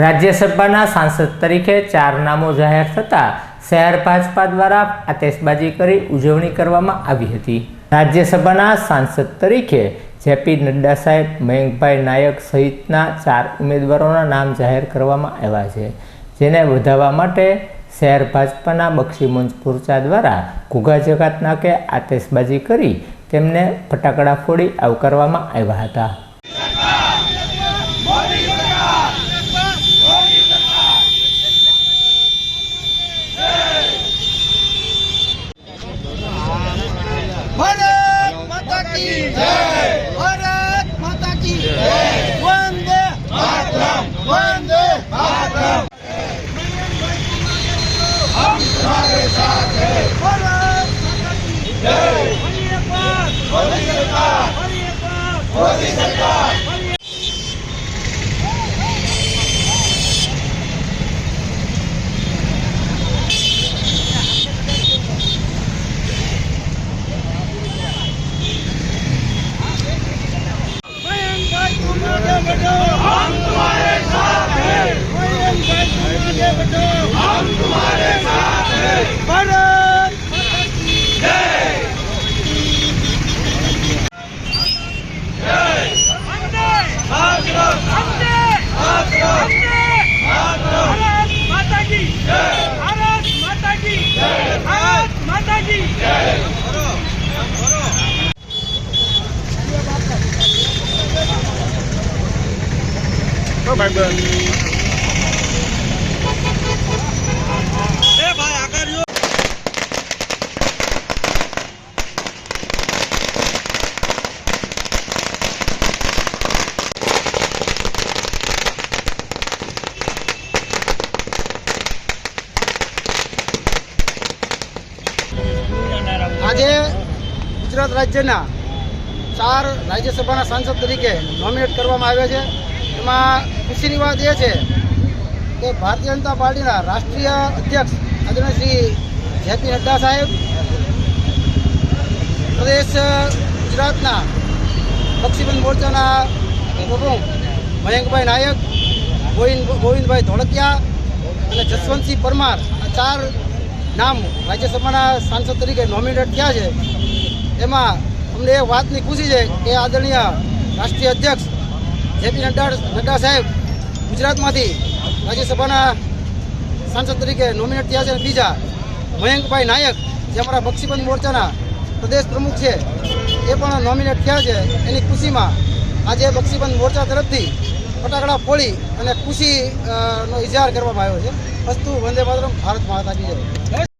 રાજ્યસભાના સાંસદ તરીકે ચાર નામો જાહેર થતાં શહેર ભાજપા દ્વારા આતેશબાજી કરી ઉજવણી કરવામાં આવી હતી. રાજ્યસભાના સાંસદ તરીકે જેપી નડ્ડા સાહેબ, મયંકભાઈ નાયક સહિતના ચાર ઉમેદવારોના નામ જાહેર કરવામાં આવ્યા છે, જેને વધાવવા માટે શહેર ભાજપાના બક્ષી મંચ પુરચા દ્વારા ઘૂઘા જગાત નાકે આતેશબાજી કરી તેમને ફટાકડા ફોડી આવકારવામાં આવ્યા હતા ભારત માતા કી જય ભારત માતા કી જય વંદે માતરમ વંદે માતરમ હમ તમારે સાથ હૈ ભારત માતા કી જય મોદી સરકાર મોદી સરકાર મોદી સરકાર મયંકભાઈ તુમારે બેટો હમ તમારે સાથ હૈ મયંકભાઈ તુમારે બેટો હમ તમારે સાથ હૈ ભારત માતા કી જય વંદે માતરમ વંદે માતરમ ભારત માતા કી જય ભારત માતા કી જય ભારત માતા કી જય એ ભાઈ આગળ આજે ગુજરાત રાજ્યના ચાર રાજ્યસભાના સાંસદ તરીકે નોમિનેટ કરવામાં આવ્યા છે. એમાં ખુશીની વાત એ છે કે ભારતીય જનતા પાર્ટીના રાષ્ટ્રીય અધ્યક્ષ આદરણીય શ્રી જેપી નડ્ડા સાહેબ પ્રદેશ, ગુજરાતના બક્ષીબંધ મોરચાના પ્રમુખ મયંકભાઈ નાયક, ગોવિંદ, ગોવિંદભાઈ ધોળકિયા અને જસવંતસિંહ પરમાર આ ચાર નામ રાજ્યસભાના સાંસદ તરીકે નોમિનેટ થયા છે. એમાં અમને એ વાતની ખુશી છે કે આદરણીય રાષ્ટ્રીય અધ્યક્ષ જેપી નડ્ડા નડ્ડા સાહેબ, ગુજરાતમાંથી રાજ્યસભાના સાંસદ તરીકે નોમિનેટ થયા છે બીજા મયંકભાઈ નાયક, જે અમારા બક્ષીબંધ મોરચાના પ્રદેશ પ્રમુખ છે, એ પણ નોમિનેટ થયા છે. એની ખુશીમાં આજે બક્ષીબંધ મોરચા તરફથી ફટાકડા ફોડી અને ખુશીનો ઇજાર કરવામાં આવ્યો છે. વસ્તુ વંદે માતરમ, ભારત માતા કી જય.